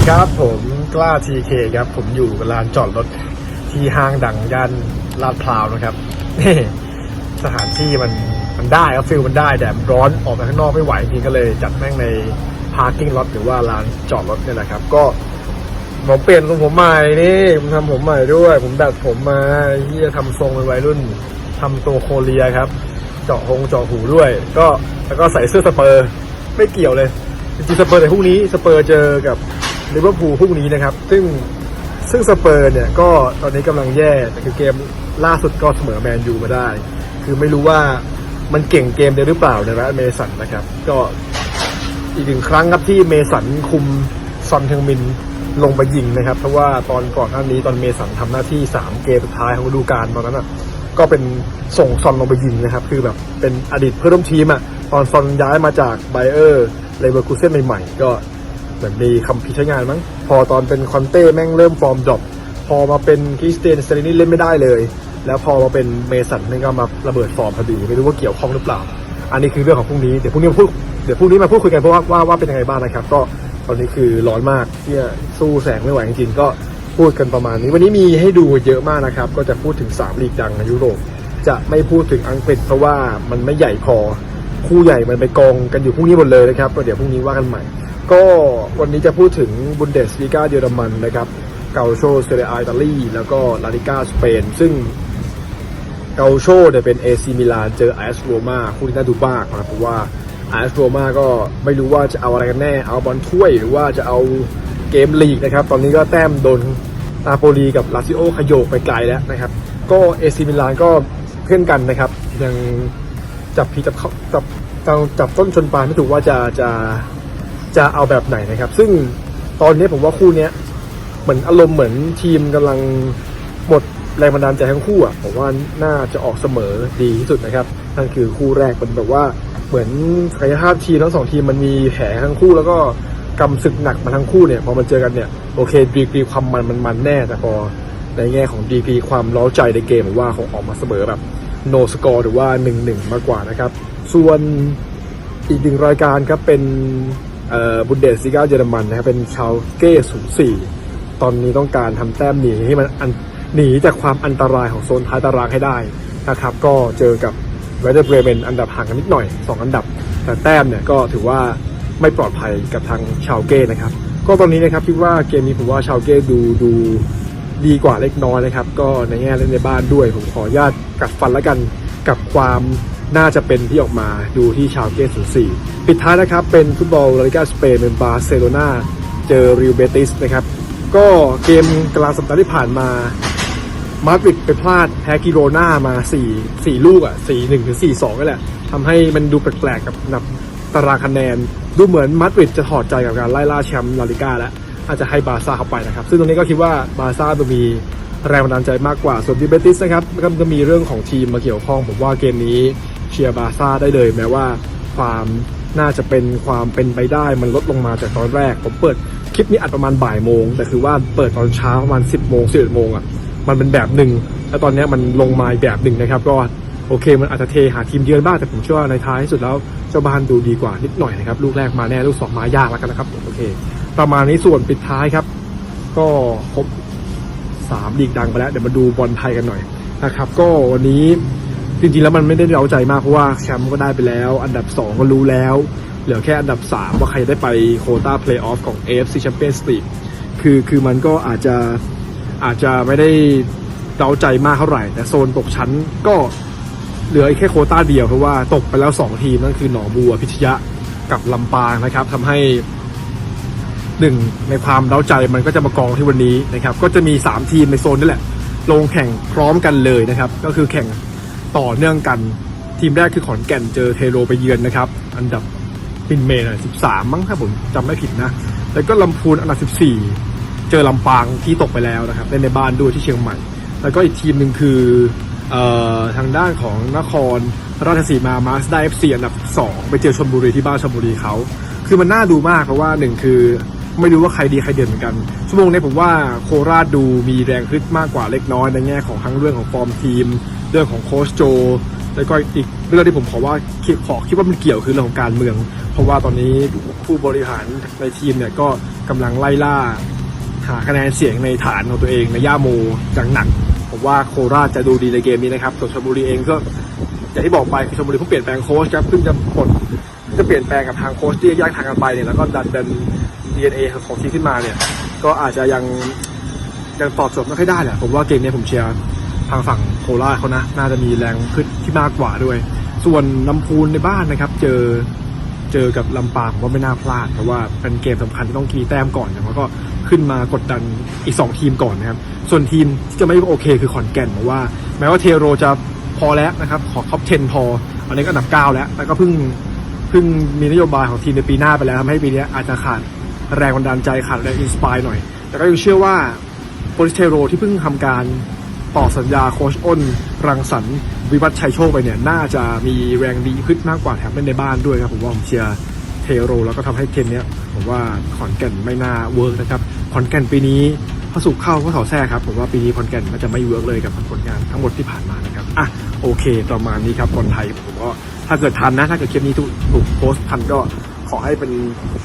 ดีครับผมกล้าทีเคครับ ผมอยู่ลานจอดรถที่ห้างดังย่านลาดพร้าวนะครับนี่สถานที่มันมันได้ครับฟิลมันได้แดดร้อนออกไปข้างนอกไม่ไหวจริงก็เลยจัดแม่งในพาร์กิ้งรถหรือว่าลานจอดรถเนี่ยแหละครับ ก็ผมเปลี่ยนทรงผมใหม่นี่ผมทำผมใหม่ด้วย ผมดัดผมมาที่จะทำทรงเป็นวัยรุ่นทำตัวโคเรียครับ เจาะหงเจาะหูด้วย ก็แล้วก็ใส่เสื้อสเปอร์ ไม่เกี่ยวเลยจริงสเปอร์ในพรุ่งนี้สเปอร์เจอกับ ลิเวอร์พูลพรุ่งนี้นะครับ ซึ่งซึ่งสเปอร์เนี่ยก็ตอนนี้กำลังแย่แต่คือเกมล่าสุดก็เสมอแมนยูมาได้ คือไม่รู้ว่ามันเก่งเกมเดียวหรือเปล่าในรัฐเมสันนะครับ ก็อีกหนึ่งครั้งครับที่เมสันคุมซอนเทงมินลงไปยิงนะครับ เพราะว่าตอนก่อนหน้านี้ตอนเมสันทำหน้าที่ 3 เกมสุดท้ายของฤดูกาลตอนนั้นอะก็เป็นส่งซอนลงไปยิงนะครับ คือแบบเป็นอดีตเพื่อนร่วมทีมอะตอนซอนย้ายมาจากไบเออร์เลเวอร์คูเซ่นใหม่ๆก็ เหมือนมีคำพิชงานมั้ง พอตอนเป็นคอนเต้แม่งเริ่มฟอร์มดรอปพอมาเป็นคริสเตียนเตอรินี่เล่นไม่ได้เลย แล้วพอมาเป็นเมสันนี่ก็มาระเบิดฟอร์มพอดี ไม่รู้ว่าเกี่ยวข้องหรือเปล่า อันนี้คือเรื่องของพรุ่งนี้เดี๋ยวพรุ่งนี้มาพูดเดี๋ยวพรุ่งนี้มาพูดคุยกันเพราะว่าว่าว่าเป็นยังไงบ้างนะครับ ก็ตอนนี้คือร้อนมากที่สู้แสงไม่ไหวจริงๆก็พูดกันประมาณนี้วันนี้มีให้ดูเยอะมากนะครับ ก็จะพูดถึง3ลีกดังในยุโรป จะไม่พูดถึงอังกฤษเพราะว่ามันไม่ใหญ่พอคู่ใหญ่มันไปกองกันอยู่พรุ่งนี้หมดเลยนะครับก็เดี๋ยวพรุ่งนี้ว่ากันใหม่ ก็วันนี้จะพูดถึงบุนเดสลีกาเยอรมันนะครับ เกาโชเซเรียอิตาลี แล้วก็ลาลิกาสเปน ซึ่งเกาโชเนี่ยเป็นเอซีมิลานเจอไอสโรมาคู่ที่น่าดูมากนะครับเพราะว่าไอสโรมาก็ไม่รู้ว่าจะเอาอะไรกันแน่ เอาบอลถ้วยหรือว่าจะเอาเกมลีกนะครับ ตอนนี้ก็แต้มโดนนาโปลีกับลาซิโอขยโยกไปไกลแล้วนะครับ ก็เอซีมิลานก็เพื่อนกันนะครับ ยังจับพีจับเขาจับจับจับต้นชนปลายไม่ถูกว่าจะจะ จะเอาแบบไหนนะครับ ซึ่งตอนนี้ผมว่าคู่เนี้ยเหมือนอารมณ์เหมือนทีมกำลังหมดแรงบันดาลใจทั้งคู่อะผมว่าน่าจะออกเสมอดีที่สุดนะครับนั่นคือคู่แรกมันแบบว่าเหมือนศักยภาพทีมทั้งสองทีมมันมีแผลทั้งคู่แล้วก็กำศึกหนักมาทั้งคู่เนี่ยพอมาเจอกันเนี่ยโอเคดีกรีความมันมันมันแน่แต่พอในแง่ของดีกรีความเล้าใจในเกมผมว่าเขาออกมาเสมอแบบ no score หรือว่า1นหนึ่งมากกว่านะครับ ส่วนอีกหนึ่งรายการครับเป็น บุนเดสซิก้าเยอรมันนะครับเป็นชาวเก้ศูนย์สี่ตอนนี้ต้องการทำแต้มหนีให้มันอันหนีจากความอันตรายของโซนท้ายตารางให้ได้นะครับ ก็เจอกับเวเดอร์เบรเมนอันดับห่างกันนิดหน่อย 2 อันดับ แต่แต้มเนี่ยก็ถือว่าไม่ปลอดภัยกับทางชาวเก้นะครับ ก็ตอนนี้นะครับคิดว่าเกมนี้ผมว่าชาวเก้ดูดูดีกว่าเล็กน้อยนะครับ ก็ในแง่เล่นในบ้านด้วย ผมขออนุญาตกัดฟันแล้วกันกับความ น่าจะเป็นที่ออกมาดูที่ชาวเก้ศูนย์สี่ปิดท้ายนะครับ เป็นฟุตบอลลาลิกาสเปนเป็นบาร์เซโลนาเจอริวเบติสนะครับ ก็เกมกลางสัปดาห์ที่ผ่านมามาดริดไปพลาดแพ้กิโรนามา 4 4 ลูกอะ 4 1 ถึง 4 2นี่แหละทำให้มันดูแปลกๆกับนับตารางคะแนน ดูเหมือนมาดริดจะถอดใจกับการไล่ล่าแชมป์ลาลิก้าแล้วอาจจะให้บาร์ซ่าเข้าไปนะครับ ซึ่งตรงนี้ก็คิดว่าบาร์ซ่าจะมีแรงบันดาลใจมากกว่า ส่วนดิเบติสนะครับก็จะมีเรื่องของทีมมาเกี่ยวข้อง ผมว่าเกมนี้ เชียร์บาซ่าได้เลย แม้ว่าความน่าจะเป็นความเป็นไปได้มันลดลงมาจากตอนแรก ผมเปิดคลิปนี้อัดประมาณบ่ายโมง แต่คือว่าเปิดตอนเช้าประมาณ 10โมง11โมงอะมันเป็นแบบหนึ่งแล้วตอนนี้มันลงมาอีกแบบหนึ่งนะครับก็โอเค มันอาจจะเทหาทีมเยือนบ้างแต่ผมเชื่อว่าในท้ายที่สุดแล้วเจ้าบ้านดูดีกว่านิดหน่อยนะครับลูกแรกมาแน่ลูกสองมายากแล้วกันนะครับโอเค ประมาณนี้ส่วนปิดท้ายครับ ก็ครบสามลีกดังไปแล้วเดี๋ยวมาดูบอลไทยกันหน่อยนะครับ ก็วันนี้ จริงๆแล้วมันไม่ได้เร้าใจมากเพราะว่าแชมป์ก็ได้ไปแล้ว อันดับ 2 ก็รู้แล้ว เหลือแค่อันดับ 3 ว่าใครได้ไปโคต้าเพลย์ออฟของ AFC Champions League คือคือมันก็อาจจะอาจจะไม่ได้เร้าใจมากเท่าไหร่ แต่โซนตกชั้นก็เหลือแค่โคต้าเดียวเพราะว่าตกไปแล้ว 2 ทีมนั่นคือหนองบัวพิชยะกับลำปางนะครับทำให้หนึ่งในความเล้าใจมันก็จะมากองที่วันนี้นะครับ ก็จะมี 3 ทีมในโซนนี่แหละ ลงแข่งพร้อมกันเลยนะครับ ก็คือแข่ง ต่อเนื่องกัน ทีมแรกคือขอนแก่นเจอเทโรไปเยือนนะครับ อันดับปินเมย์สิบสามมั้งถ้าผมจำไม่ผิดนะ แล้วก็ลำพูนอันดับสิบสี่เจอลำปางที่ตกไปแล้วนะครับเล่นในบ้านด้วยที่เชียงใหม่ แล้วก็อีกทีมหนึ่งคือเอ่อทางด้านของนครราชสีมามาสได้เอฟซีอันดับสองไปเจอชลบุรีที่บ้านชลบุรีเขาคือมันน่าดูมากเพราะว่าหนึ่งคือ ไม่รู้ว่าใครดีใครเด่นเหมือนกัน ชั่วโมงนี้ผมว่าโคราชดูมีแรงขึ้นมากกว่าเล็กน้อยในแง่ของทั้งเรื่องของฟอร์มทีม เรื่องของโค้ชโจแล้วก็อีกเรื่องที่ผมขอว่าขอคิดว่ามันเกี่ยวคือเรื่องของการเมือง เพราะว่าตอนนี้ผู้บริหารในทีมเนี่ยก็กำลังไล่ล่า หาคะแนนเสียงในฐานของตัวเองในย่าโมอย่างหนักผมว่าโคราชจะดูดีในเกมนี้นะครับส่วนชลบุรีเองก็อย่างที่บอกไปชลบุรีเพิ่งเปลี่ยนแปลงโค้ชครับเพิ่งจะปลดจะเปลี่ยนแปลงกับทางโค้ชที่แยกทางกันไปเนี่ยแล้วก็ดันดัน DNA ของทีมขึ้นมาเนี่ย ก็อาจจะยังยังตอบโจทย์ไม่ค่อยได้แหละผมว่าเกมนี้ผมเชียร์ทางฝั่งโคราชเขานะน่าจะมีแรงขึ้นที่มากกว่าด้วย ส่วนลำพูนในบ้านนะครับ เจอเจอกับลำปางผมว่าไม่น่าพลาดเพราะว่าเป็นเกมสำคัญที่ต้องกีแต้มก่อนแล้วก็ขึ้นมากดดันอีก 2 ทีมก่อนนะครับ ส่วนทีมที่จะไม่โอเคคือขอนแก่นเพราะว่า แม้ว่าเทโรจะพอแล้วนะครับขอท็อป 10 พออันนี้ก็อันดับ 9 แล้วแต่ก็เพิ่งเพิ่งมีนโยบายของทีมในปีหน้าไปแล้วทำให้ปีนี้อาจจะขาด แรงบันดาลใจขาดแรงอินสปายหน่อย แต่ก็ยังเชื่อว่าโปรลิสเทโรที่เพิ่งทำการต่อสัญญาโคชอ้น รังสรรค์วิวัฒชัยโชคไปเนี่ย น่าจะมีแรงดีขึ้นมากกว่าแถมเล่นในบ้านด้วยครับผมว่าผมเชียร์เทโร แล้วก็ทำให้เกมเนี้ยผมว่าขอนแก่นไม่น่าเวิร์กนะครับขอนแก่นปีนี้พระสุขเข้าก็เสาแทรกครับผมว่าปีนี้ขอนแก่นก็จะไม่เวิร์กเลยกับผลงานทั้งหมดที่ผ่านมานะครับอะโอเคประมาณนี้ครับบอลไทยผมก็ถ้าเกิดทันนะถ้าเกิดคลิปนี้ถูกโพสต์ทันก็ ขอให้เป็น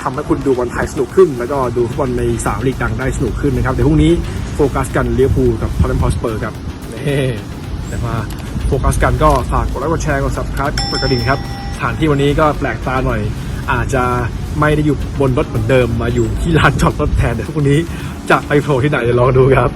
ทำให้คุณดูบอลไทยสนุกขึ้น แล้วก็ดูฟุตบอลในสามลีกดังได้สนุกขึ้นนะครับ เดี๋ยวพรุ่งนี้โฟกัสกันเลี้ยวภูกับทอร์เรนพอสเปอร์ครับนี่เดี๋ยวมาโฟกัสกันก็ฝากกดไลค์กดแชร์กด subscribe กดกระดิ่งครับสถานที่วันนี้ก็แปลกตาหน่อย อาจจะไม่ได้อยู่บนรถเหมือนเดิมมาอยู่ที่ลานจอดรถแทนเดี๋ยวพรุ่งนี้จะไปโผล่ที่ไหนเดี๋ยวลองดูครับ